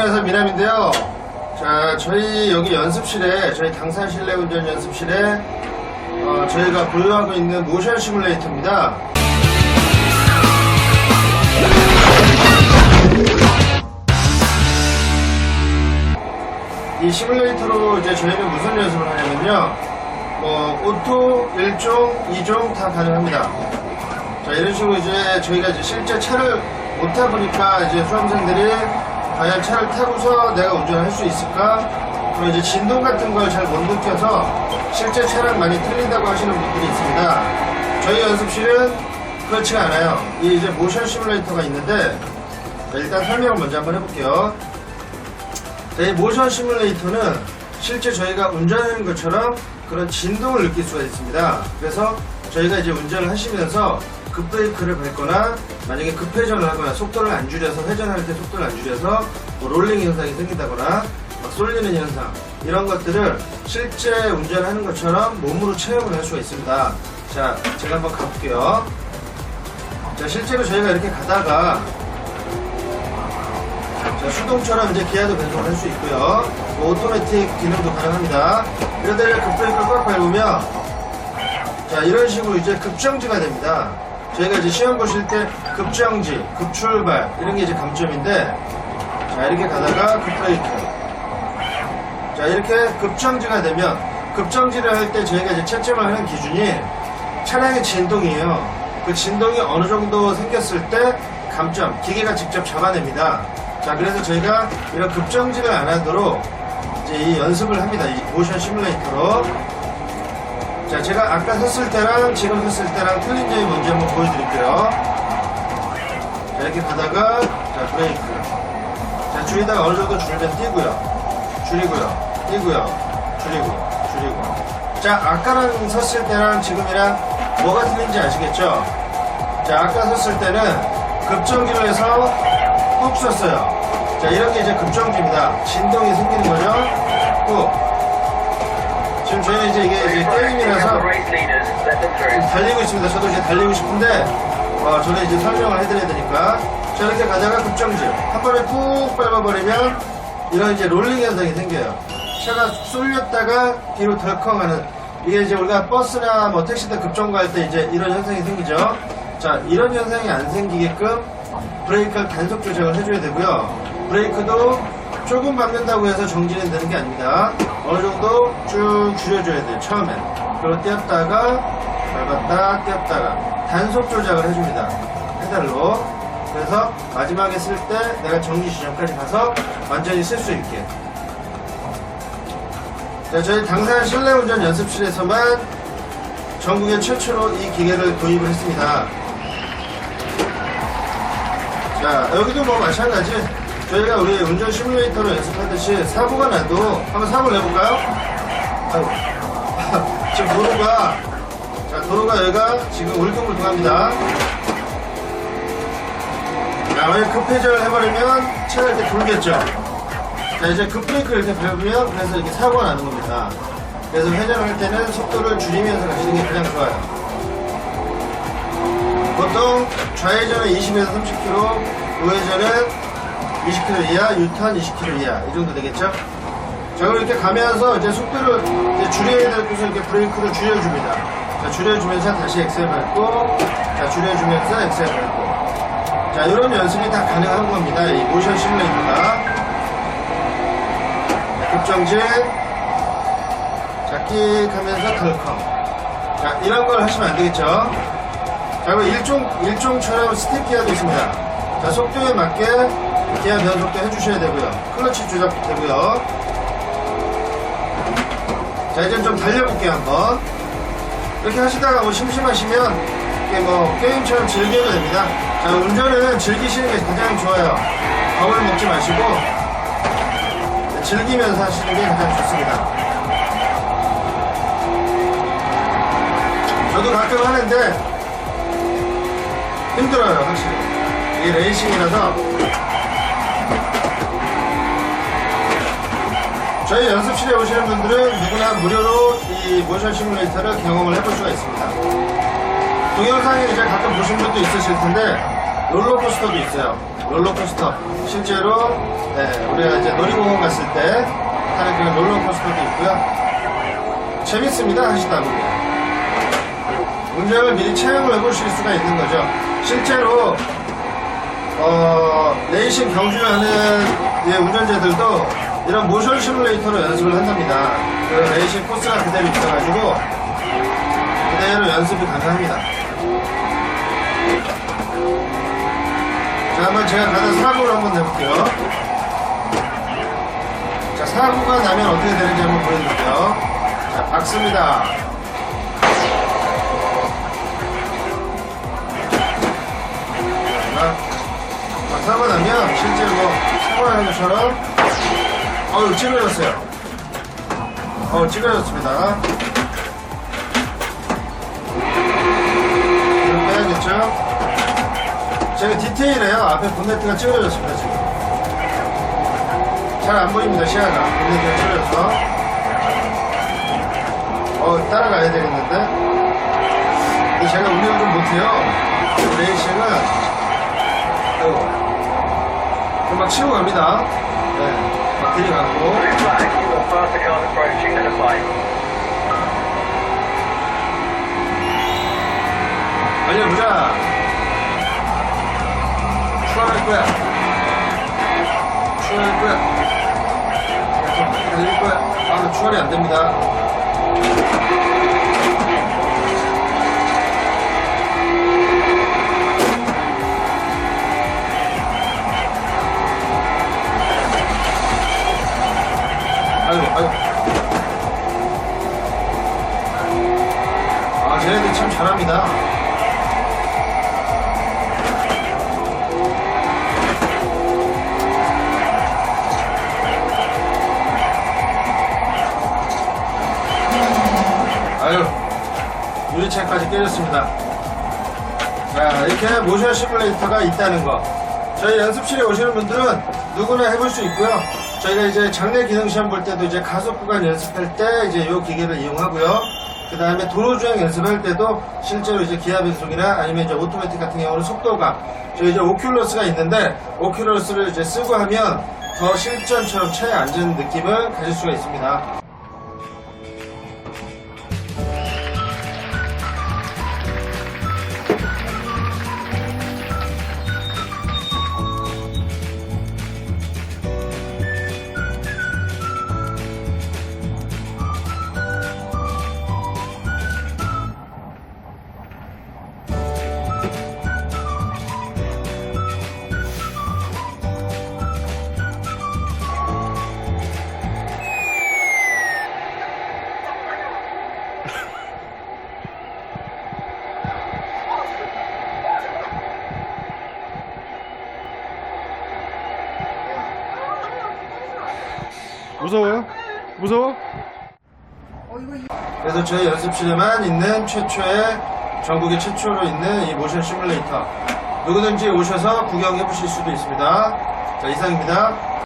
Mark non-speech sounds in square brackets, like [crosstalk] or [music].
안녕하세요. 미남인데요. 자 저희 여기 연습실에 저희 당산 실내 운전 연습실에 어, 저희가 보유하고 있는 모션 시뮬레이터입니다. 이 시뮬레이터로 이제 저희는 무슨 연습을 하냐면요. 뭐 오토 1종 2종 다 가능합니다. 자 이런 식으로 이제 저희가 이제 실제 차를 못 타 보니까 이제 수험생들이 과연 차를 타고서 내가 운전할 수 있을까? 그리고 이제 진동 같은 걸 잘 못 느껴서 실제 차랑 많이 틀린다고 하시는 분들이 있습니다. 저희 연습실은 그렇지가 않아요. 이 이제 모션 시뮬레이터가 있는데 자, 일단 설명을 먼저 한번 해볼게요. 자, 이 모션 시뮬레이터는 실제 저희가 운전하는 것처럼 그런 진동을 느낄 수가 있습니다. 그래서 저희가 이제 운전을 하시면서 급브레이크를 밟거나 만약에 급회전을 하거나 속도를 안 줄여서 회전할 때 속도를 안 줄여서 뭐 롤링 현상이 생긴다거나 막 쏠리는 현상 이런 것들을 실제 운전하는 것처럼 몸으로 체험을 할 수가 있습니다. 자, 제가 한번 가볼게요. 자, 실제로 저희가 이렇게 가다가 자, 수동처럼 이제 기아도 변속을 할 수 있고요. 뭐 오토매틱 기능도 가능합니다. 이러다가 급브레이크를 꽉 밟으면 자 이런 식으로 이제 급정지가 됩니다. 저희가 이제 시험 보실 때 급정지, 급출발 이런 게 이제 감점인데 자 이렇게 가다가 급브레이크 자 이렇게 급정지가 되면 급정지를 할 때 저희가 이제 채점을 하는 기준이 차량의 진동이에요. 그 진동이 어느 정도 생겼을 때 감점, 기계가 직접 잡아냅니다. 자 그래서 저희가 이런 급정지를 안 하도록 이제 이 연습을 합니다. 이 모션 시뮬레이터로 자, 제가 아까 섰을 때랑 지금 섰을 때랑 틀린 점이 뭔지 한번 보여드릴게요. 자, 이렇게 가다가, 자, 브레이크. 자, 줄이다가 어느 정도 줄면 뛰고요. 줄이고요. 뛰고요. 줄이고, 줄이고. 자, 아까랑 섰을 때랑 지금이랑 뭐가 틀린지 아시겠죠? 자, 아까 섰을 때는 급정기로 해서 꾹 섰어요. 자, 이런 게 이제 급정기입니다. 진동이 생기는 거죠? 꾹. 지금 저희는 이제 이게 이제 게임이라서 달리고 있습니다. 저도 이제 달리고 싶은데, 어, 저는 이제 설명을 해드려야 되니까. 자, 이렇게 가다가 급정지. 한 번에 푹 밟아버리면, 이런 이제 롤링 현상이 생겨요. 차가 쏠렸다가 뒤로 덜컹하는. 이게 이제 우리가 버스나 뭐 택시들 급정거할 때 이제 이런 현상이 생기죠. 자, 이런 현상이 안 생기게끔 브레이크를 단속 조작을 해줘야 되고요. 브레이크도 조금 밟는다고 해서 정지는 되는 게 아닙니다. 어느 정도 쭉 줄여줘야 돼요, 처음엔. 그리고 띄었다가, 밟았다, 띄었다가. 단속 조작을 해줍니다. 페달로. 그래서 마지막에 쓸 때 내가 정지 지점까지 가서 완전히 쓸 수 있게. 자, 저희 당산 실내 운전 연습실에서만 전국에 최초로 이 기계를 도입을 했습니다. 자, 여기도 뭐 마찬가지. 저희가 우리 운전 시뮬레이터로 연습하듯이 사고가 나도 한번 사고를 내볼까요? 아이고. [laughs] 지금 도로가, 자, 도로가 여기가 지금 울퉁불퉁합니다. 자, 만약 급회전을 해버리면 차가 이렇게 돌겠죠? 자, 이제 급브레이크를 이렇게 밟으면 그래서 이렇게 사고가 나는 겁니다. 그래서 회전을 할 때는 속도를 줄이면서 가시는 게 가장 좋아요. 보통 좌회전은 20에서 30km, 우회전은 20km 이하, 유턴 20km 이하 이 정도 되겠죠? 자 그럼 이렇게 가면서 이제 속도를 이제 줄여야 될 곳은 이렇게 브레이크를 줄여줍니다. 자 줄여주면서 다시 엑셀 밟고, 자 줄여주면서 엑셀 밟고. 자 이런 연습이 다 가능한 겁니다. 이 모션 시뮬레이터가 자, 급정지, 자 끽 하면서 덜컹. 자 이런 걸 하시면 안 되겠죠? 자, 그리고 일종, 일종처럼 스텝 기어도 있습니다. 자, 속도에 맞게 기어 변속도 해주셔야 되고요. 클러치 조작도 되고요. 자, 이제 좀 달려볼게요, 한번. 이렇게 하시다가 뭐 심심하시면, 이렇게 뭐, 게임처럼 즐겨도 됩니다. 자, 운전은 즐기시는 게 가장 좋아요. 겁을 먹지 마시고, 즐기면서 하시는 게 가장 좋습니다. 저도 가끔 하는데, 힘들어요, 확실히. 이게 레이싱이라서. 저희 연습실에 오시는 분들은 누구나 무료로 이 모션 시뮬레이터를 경험을 해볼 수가 있습니다. 동영상에 이제 가끔 보신 분도 있으실 텐데, 롤러코스터도 있어요. 롤러코스터. 실제로 네, 우리가 이제 놀이공원 갔을 때 타는 그런 롤러코스터도 있고요. 재밌습니다 하시다 보면. 운전을 미리 체험을 해보실 수가 있는 거죠. 실제로 어, 레이싱 경주하는 예, 운전자들도 이런 모션 시뮬레이터로 연습을 한답니다. 그 레이싱 코스가 그대로 있어가지고 그대로 연습이 가능합니다. 자, 한번 제가 가다 사고를 한번 내볼게요. 자, 사고가 나면 어떻게 되는지 한번 보여드릴게요. 자, 박습니다. 자, 막 사고 나면 실제로 뭐 사고하는 것처럼 어우 찌그러졌어요. 어 찌그러졌습니다. 이걸 빼야겠죠? 제가 디테일해요. 앞에 본네트가 찌그러졌습니다 지금. 잘 안 보입니다 시야가. 본네트가 찌그러져서. 어 따라가야 되겠는데? 근데 제가 운영을 좀 못해요. 레이싱은. 아이고. 막 치고 갑니다. 네. Five. 달려보자. 추월할 거야. 추월할 거야. 좀 달릴 거야. 아, 추월이 안 됩니다. 유리창까지 깨졌습니다. 자, 이렇게 모션 시뮬레이터가 있다는 거. 저희 연습실에 오시는 분들은 누구나 해볼 수 있고요. 저희가 이제 장내 기능 시험 볼 때도 이제 가속 구간 연습할 때 이제 이 기계를 이용하고요. 그 다음에 도로 주행 연습할 때도 실제로 이제 기아 변속이나 아니면 이제 오토매틱 같은 경우는 속도감. 저희 이제 오큘러스가 있는데 오큘러스를 이제 쓰고 하면 더 실전처럼 차에 앉은 느낌을 가질 수가 있습니다. 무서워요? 무서워? 그래서 저희 연습실에만 있는 최초의 전국의 최초로 있는 이 모션 시뮬레이터 누구든지 오셔서 구경해 보실 수도 있습니다. 자 이상입니다.